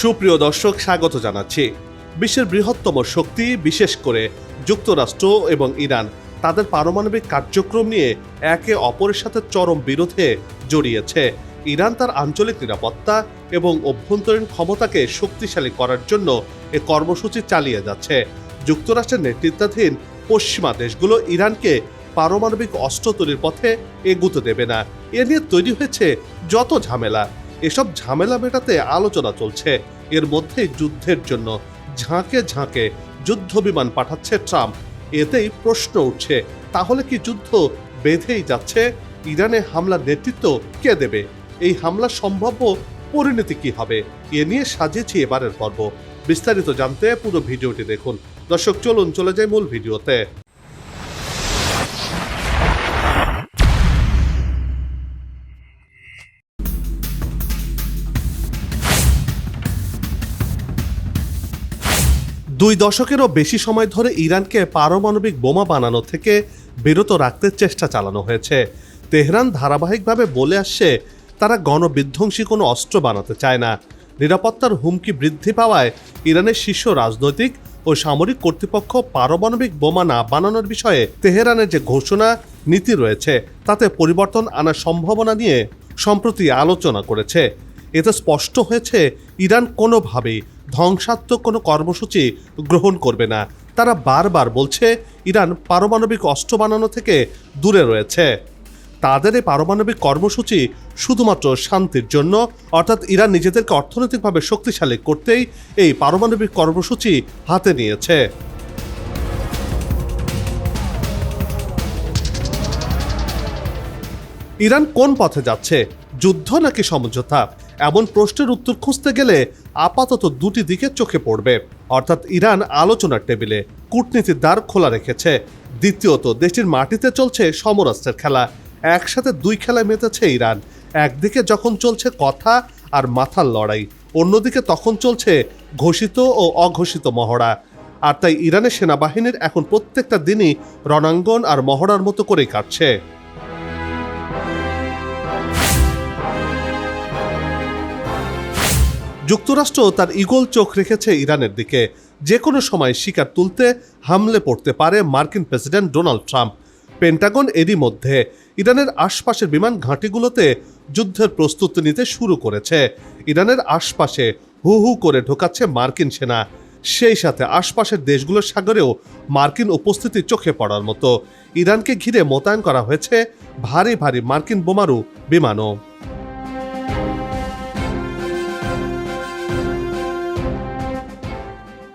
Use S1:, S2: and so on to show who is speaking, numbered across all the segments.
S1: সুপ্রিয় দর্শক স্বাগত জানাচ্ছি বিশ্বের বৃহত্তম শক্তি বিশেষ করে যুক্তরাষ্ট্র এবং ইরান তাদের পারমাণবিক কার্যক্রম নিয়ে একে অপরের সাথে চরম বিরোধে জড়িয়েছে ইরান তার আঞ্চলিক নিরাপত্তা এবং অভ্যন্তরীণ ক্ষমতাকে শক্তিশালী করার জন্য এ কর্মসূচি চালিয়ে যাচ্ছে যুক্তরাষ্ট্রের নেতৃত্বাধীন পশ্চিমা দেশগুলো ইরানকে পারমাণবিক অস্ত্র তৈরির পথে এগুতে দেবে না এ নিয়ে তৈরি হয়েছে যত ঝামেলা এসব ঝামেলা মেটাতে আলোচনা চলছে এর মধ্যে যুদ্ধের জন্য ঝাঁকে ঝাঁকে যুদ্ধ বিমান পাঠাচ্ছে ট্রাম্প এতেই প্রশ্ন উঠছে তাহলে কি যুদ্ধ বেঁধেই যাচ্ছে ইরানে হামলার নেতৃত্ব কে দেবে এই হামলার সম্ভাব্য পরিণতি কি হবে এ নিয়ে সাজিয়েছি এবারের পর্ব বিস্তারিত জানতে পুরো ভিডিওটি দেখুন দর্শক চলুন চলে যাই মূল ভিডিওতে দুই দশকেরও বেশি সময় ধরে ইরানকে পারমাণবিক বোমা বানানো থেকে বিরত রাখতে চেষ্টা চালানো হয়েছে তেহরান ধারাবাহিকভাবে বলে আসছে তারা গণবিধ্বংসী কোনো অস্ত্র বানাতে চায় না নিরাপত্তার হুমকি বৃদ্ধি পাওয়ায় ইরানের শীর্ষ রাজনৈতিক ও সামরিক কর্তৃপক্ষ পারমাণবিক বোমা না বানানোর বিষয়ে তেহরানের যে ঘোষণা নীতি রয়েছে তাতে পরিবর্তন আনার সম্ভাবনা নিয়ে সম্প্রতি আলোচনা করেছে এতে স্পষ্ট হয়েছে ইরান কোনোভাবে ধ্বংসাত্মক কোনো কর্মসূচি গ্রহণ করবে না তারা বারবার বলছে ইরান পারমাণবিক অস্ত্র বানানো থেকে দূরে রয়েছে তাদের এই পারমাণবিক কর্মসূচি শুধুমাত্র শান্তির জন্য অর্থাৎ ইরান নিজেদেরকে অর্থনৈতিকভাবে শক্তিশালী করতেই এই পারমাণবিক কর্মসূচি হাতে নিয়েছে ইরান কোন পথে যাচ্ছে যুদ্ধ নাকি সমঝোতা এমন প্রশ্নের উত্তর খুঁজতে গেলে আপাতত দুটি দিকে চোখে পড়বে অর্থাৎ ইরান আলোচনার টেবিলে কূটনীতির দ্বার খোলা রেখেছে দ্বিতীয়ত দেশটির মাটিতে চলছে সমরাস্ত্রের খেলা একসাথে দুই খেলায় মেতেছে ইরান একদিকে যখন চলছে কথা আর মাথার লড়াই অন্যদিকে তখন চলছে ঘোষিত ও অঘোষিত মহড়া আর তাই ইরানের সেনাবাহিনীর এখন প্রত্যেকটা দিনই রণাঙ্গন আর মহড়ার মতো করেই কাটছে যুক্তরাষ্ট্র তার ইগল চোখ রেখেছে ইরানের দিকে যে কোনো সময় শিকার তুলতে হামলে পড়তে পারে মার্কিন প্রেসিডেন্ট ডোনাল্ড ট্রাম্প পেন্টাগন এরই মধ্যে ইরানের আশপাশের বিমান ঘাঁটিগুলোতে যুদ্ধের প্রস্তুতি নিতে শুরু করেছে ইরানের আশপাশে হু হু করে ঢোকাচ্ছে মার্কিন সেনা সেই সাথে আশপাশের দেশগুলোর সাগরেও মার্কিন উপস্থিতি চোখে পড়ার মতো ইরানকে ঘিরে মোতায়েন করা হয়েছে ভারী ভারী মার্কিন বোমারু বিমানও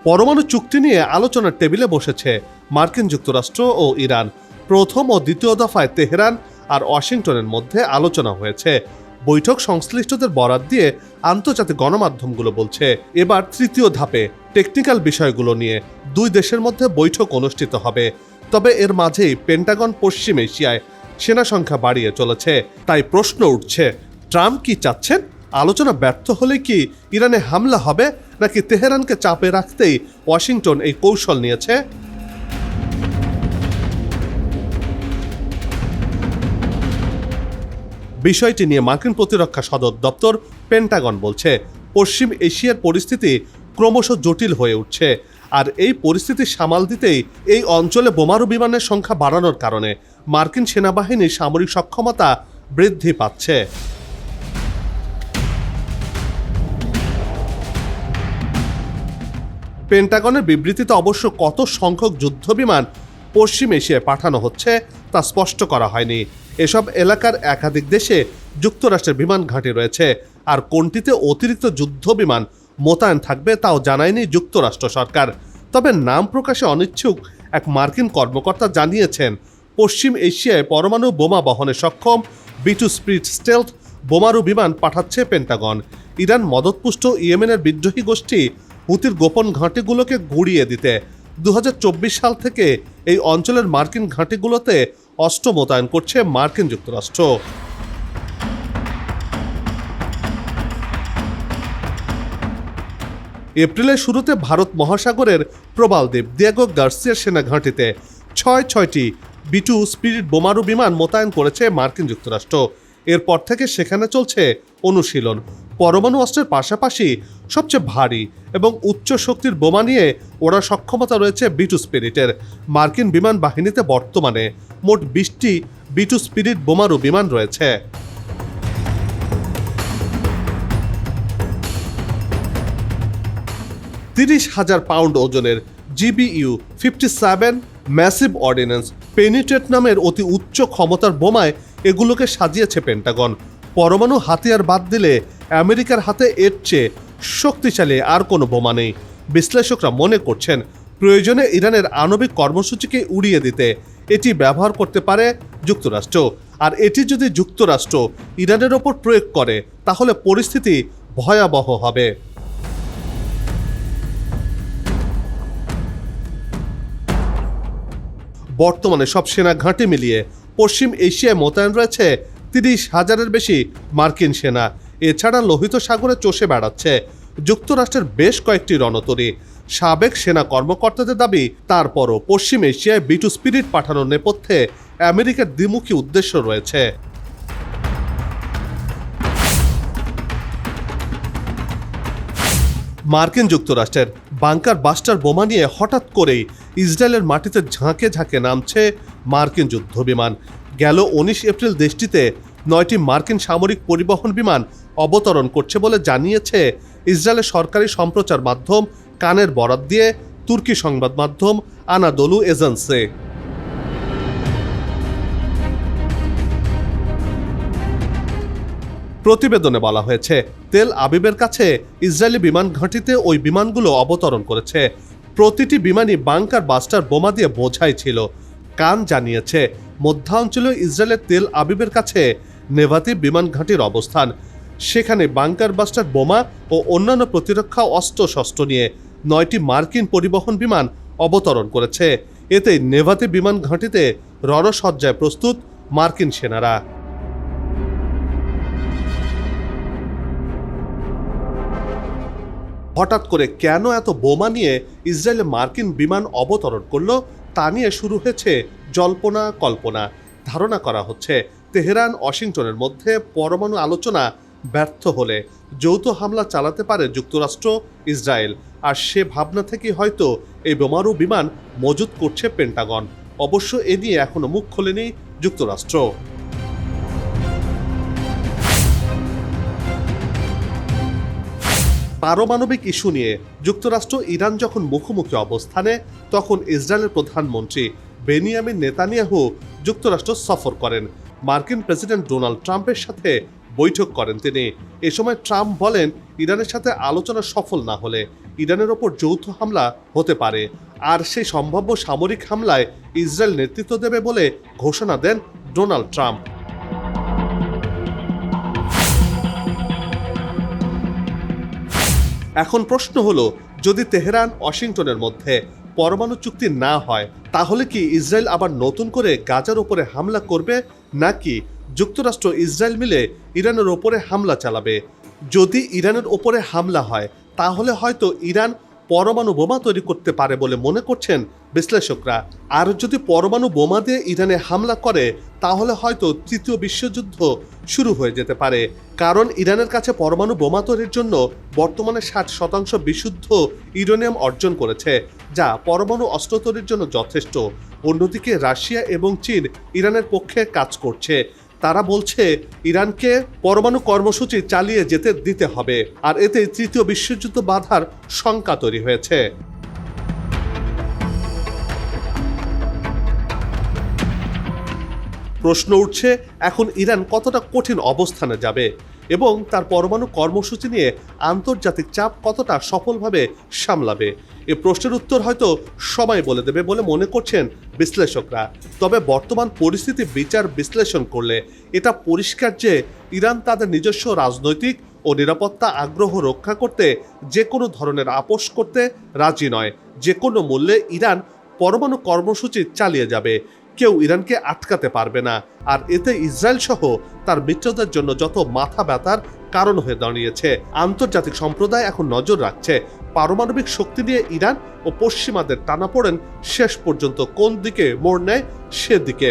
S1: পরমাণু চুক্তি নিয়ে আলোচনার টেবিলে বসেছে মার্কিন যুক্তরাষ্ট্র ও ইরান প্রথম ও দ্বিতীয় দফায় তেহরান আর ওয়াশিংটনের মধ্যে আলোচনা হয়েছে বৈঠক সংশ্লিষ্টদের বরাত দিয়ে আন্তর্জাতিক গণমাধ্যমগুলো বলছে এবার তৃতীয় ধাপে টেকনিক্যাল বিষয়গুলো নিয়ে দুই দেশের মধ্যে বৈঠক অনুষ্ঠিত হবে তবে এর মাঝেই পেন্টাগন পশ্চিম এশিয়ায় সেনা সংখ্যা বাড়িয়ে চলেছে তাই প্রশ্ন উঠছে ট্রাম্প কি চাচ্ছেন আলোচনা ব্যর্থ হলে কি ইরানে হামলা হবে নাকি তেহরানকে চাপে রাখতেই ওয়াশিংটন এই কৌশল নিয়েছে বিষয়টি নিয়ে মার্কিন প্রতিরক্ষা সদর দপ্তর পেন্টাগন বলছে পশ্চিম এশিয়ার পরিস্থিতি ক্রমশ জটিল হয়ে উঠছে আর এই পরিস্থিতি সামাল দিতেই এই অঞ্চলে বোমারু বিমানের সংখ্যা বাড়ানোর কারণে মার্কিন সেনাবাহিনীর সামরিক সক্ষমতা বৃদ্ধি পাচ্ছে পেন্টাগনের বিবৃতিতে অবশ্য কত সংখ্যক যুদ্ধবিমান পশ্চিম এশিয়ায় পাঠানো হচ্ছে তা স্পষ্ট করা হয়নি এসব এলাকার একাধিক দেশে যুক্তরাষ্ট্রের বিমান ঘাঁটি রয়েছে আর কোনটিতে অতিরিক্ত যুদ্ধবিমান মোতায়েন থাকবে তাও জানায়নি যুক্তরাষ্ট্র সরকার তবে নাম প্রকাশে অনিচ্ছুক এক মার্কিন কর্মকর্তা জানিয়েছেন পশ্চিম এশিয়ায় পরমাণু বোমা বহনে সক্ষম বিটু স্প্রিট স্টেলথ বোমারু বিমান পাঠাচ্ছে পেন্টাগন ইরান মদতপুষ্ট ইয়েমেনের বিদ্রোহী গোষ্ঠী হুতির গোপন ঘাঁটিগুলোকে গুড়িয়ে দিতে দু সাল থেকে এই অঞ্চলের মার্কিন ঘাঁটিগুলোতে অস্ত্র মোতায়েন করছে মার্কিন যুক্তরাষ্ট্র এপ্রিলের শুরুতে ভারত মহাসাগরের প্রবাল দ্বীপ দিয়াগো গার্সিয়ার সেনা ঘাঁটিতে ছয় ছয়টি বিটু স্পিরিট বোমারু বিমান মোতায়েন করেছে মার্কিন যুক্তরাষ্ট্র এরপর থেকে সেখানে চলছে অনুশীলন পরমাণু অস্ত্রের পাশাপাশি সবচেয়ে ভারী এবং উচ্চ শক্তির বোমা নিয়ে ওড়ার সক্ষমতা রয়েছে বিটু স্পিরিটের মার্কিন বিমান বাহিনীতে বর্তমানে মোট বিশটি বিটু স্পিরিট বোমারু বিমান রয়েছে তিরিশ হাজার পাউন্ড ওজনের GBU fifty seven massive ordnance penetrator নামের অতি উচ্চ ক্ষমতার বোমায় এগুলোকে সাজিয়েছে পেন্টাগন পরমাণু হাতিয়ার বাদ দিলে আমেরিকার হাতে এর চেয়ে শক্তিশালী আর কোনো বোমা নেই বিশ্লেষকরা মনে করছেন প্রয়োজনে ইরানের আণবিক কর্মসূচিকে উড়িয়ে দিতে এটি ব্যবহার করতে পারে যুক্তরাষ্ট্র আর এটি যদি যুক্তরাষ্ট্র ইরানের ওপর প্রয়োগ করে তাহলে পরিস্থিতি ভয়াবহ হবে বর্তমানে সব সেনা ঘাঁটি মিলিয়ে পশ্চিম এশিয়ায় মোতায়েন রয়েছে তিরিশ হাজারের বেশি মার্কিন সেনা এছাড়া লোহিত সাগরে চষে বেড়াচ্ছে যুক্তরাষ্ট্রের বেশ কয়েকটি রণতরী সাবেক সেনা কর্মকর্তাদের দাবি তারপরও পশ্চিম এশিয়ায় বিটু স্পিরিট পাঠানোর নেপথ্যে আমেরিকার দ্বিমুখী উদ্দেশ্য রয়েছে মার্কিন যুক্তরাষ্ট্রের বাংকার বাস্টার বোমা নিয়ে হঠাৎ করেই ইসরায়েলের মাটিতে ঝাঁকে ঝাঁকে নামছে মার্কিন যুদ্ধবিমান গেল উনিশ এপ্রিল দেশটিতে নয়টি মার্কিন সামরিক পরিবহন বিমান অবতরণ করছে বলে জানিয়েছে ইসরায়েলের সরকারি সম্প্রচার মাধ্যম কানের বরাত দিয়ে তুর্কি সংবাদ মাধ্যম আনাদোলু এজেন্সে প্রতিবেদনে বলা হয়েছে তেল আবিবের কাছে ইসরায়েলি বিমান ঘাঁটিতে ওই বিমানগুলো অবতরণ করেছে প্রতিটি বিমানই বাংকার বাস্টার বোমা দিয়ে বোঝাই ছিল কান জানিয়েছে মধ্যাঞ্চলীয় ইসরায়েলের তেল আবিবের কাছে নেভাতি বিমান ঘাঁটির অবস্থান সেখানে বাংকার বাস্টার বোমা ও অন্যান্য প্রতিরক্ষা শস্ত্র নিয়ে নয়টি মার্কিন পরিবহন বিমান অবতরণ করেছে এতে নেভাতি বিমান ঘাঁটিতে রণসজ্জায় প্রস্তুত মার্কিন সেনারা হঠাৎ করে কেন এত বোমা নিয়ে ইসরায়েলে মার্কিন বিমান অবতরণ করল তা নিয়ে শুরু হয়েছে জল্পনা কল্পনা ধারণা করা হচ্ছে তেহরান ওয়াশিংটনের মধ্যে পরমাণু আলোচনা ব্যর্থ হলে যৌথ হামলা চালাতে পারে যুক্তরাষ্ট্র ইসরায়েল আর সে ভাবনা থেকে হয়তো এই বোমারু বিমান মজুত করছে পেন্টাগন অবশ্য এ নিয়ে এখনও মুখ খোলেনি যুক্তরাষ্ট্র পারমাণবিক ইস্যু নিয়ে যুক্তরাষ্ট্র ইরান যখন মুখোমুখি অবস্থানে তখন ইসরায়েলের প্রধানমন্ত্রী বেনিয়ামিন নেতানিয়াহু যুক্তরাষ্ট্র সফর করেন মার্কিন প্রেসিডেন্ট ডোনাল্ড ট্রাম্পের সাথে বৈঠক করেন তিনি এ সময় ট্রাম্প বলেন ইরানের সাথে আলোচনা সফল না হলে ইরানের ওপর যৌথ হামলা হতে পারে আর সেই সম্ভাব্য সামরিক হামলায় ইসরায়েল নেতৃত্ব দেবে বলে ঘোষণা দেন ডোনাল্ড ট্রাম্প এখন প্রশ্ন হলো যদি তেহরান ওয়াশিংটনের মধ্যে পরমাণু চুক্তি না হয় তাহলে কি ইসরায়েল আবার নতুন করে গাজার ওপরে হামলা করবে নাকি যুক্তরাষ্ট্র ইসরায়েল মিলে ইরানের ওপরে হামলা চালাবে যদি ইরানের ওপরে হামলা হয় তাহলে হয়তো ইরান পরমাণু বোমা তৈরি করতে পারে বলে মনে করছেন বিশ্লেষকরা আর যদি পরমাণু বোমা দিয়ে ইরানে হামলা করে তাহলে হয়তো তৃতীয় বিশ্বযুদ্ধ শুরু হয়ে যেতে পারে কারণ ইরানের কাছে পরমাণু বোমা তৈরির জন্য বর্তমানে ষাট শতাংশ বিশুদ্ধ ইউরেনিয়াম অর্জন করেছে যা পরমাণু অস্ত্র তৈরির জন্য যথেষ্ট অন্যদিকে রাশিয়া এবং চীন ইরানের পক্ষে কাজ করছে তারা বলছে ইরানকে পরমাণু কর্মসূচি চালিয়ে যেতে দিতে হবে আর এতে তৃতীয় বিশ্বযুদ্ধ বাধার শঙ্কা তৈরি হয়েছে প্রশ্ন উঠছে এখন ইরান কতটা কঠিন অবস্থানে যাবে এবং তার পরমাণু কর্মসূচি নিয়ে আন্তর্জাতিক চাপ কতটা সফলভাবে সামলাবে এ প্রশ্নের উত্তর হয়তো সবাই বলে দেবে বলে মনে করছেন বিশ্লেষকরা তবে বর্তমান পরিস্থিতি বিচার বিশ্লেষণ করলে এটা পরিষ্কার যে ইরান তাদের নিজস্ব রাজনৈতিক ও নিরাপত্তা আগ্রহ রক্ষা করতে যে কোনো ধরনের আপোষ করতে রাজি নয় যে কোনো মূল্যে ইরান পরমাণু কর্মসূচি চালিয়ে যাবে কেউ ইরানকে আটকাতে পারবে না আর এতে ইসরায়েল সহ তার মিত্রদের জন্য যত মাথা ব্যথার কারণ হয়ে দাঁড়িয়েছে আন্তর্জাতিক সম্প্রদায় এখন নজর রাখছে পারমাণবিক শক্তি নিয়ে ইরান ও পশ্চিমাদের টানাপোড়েন শেষ পর্যন্ত কোন দিকে মোড় নেয় সেদিকে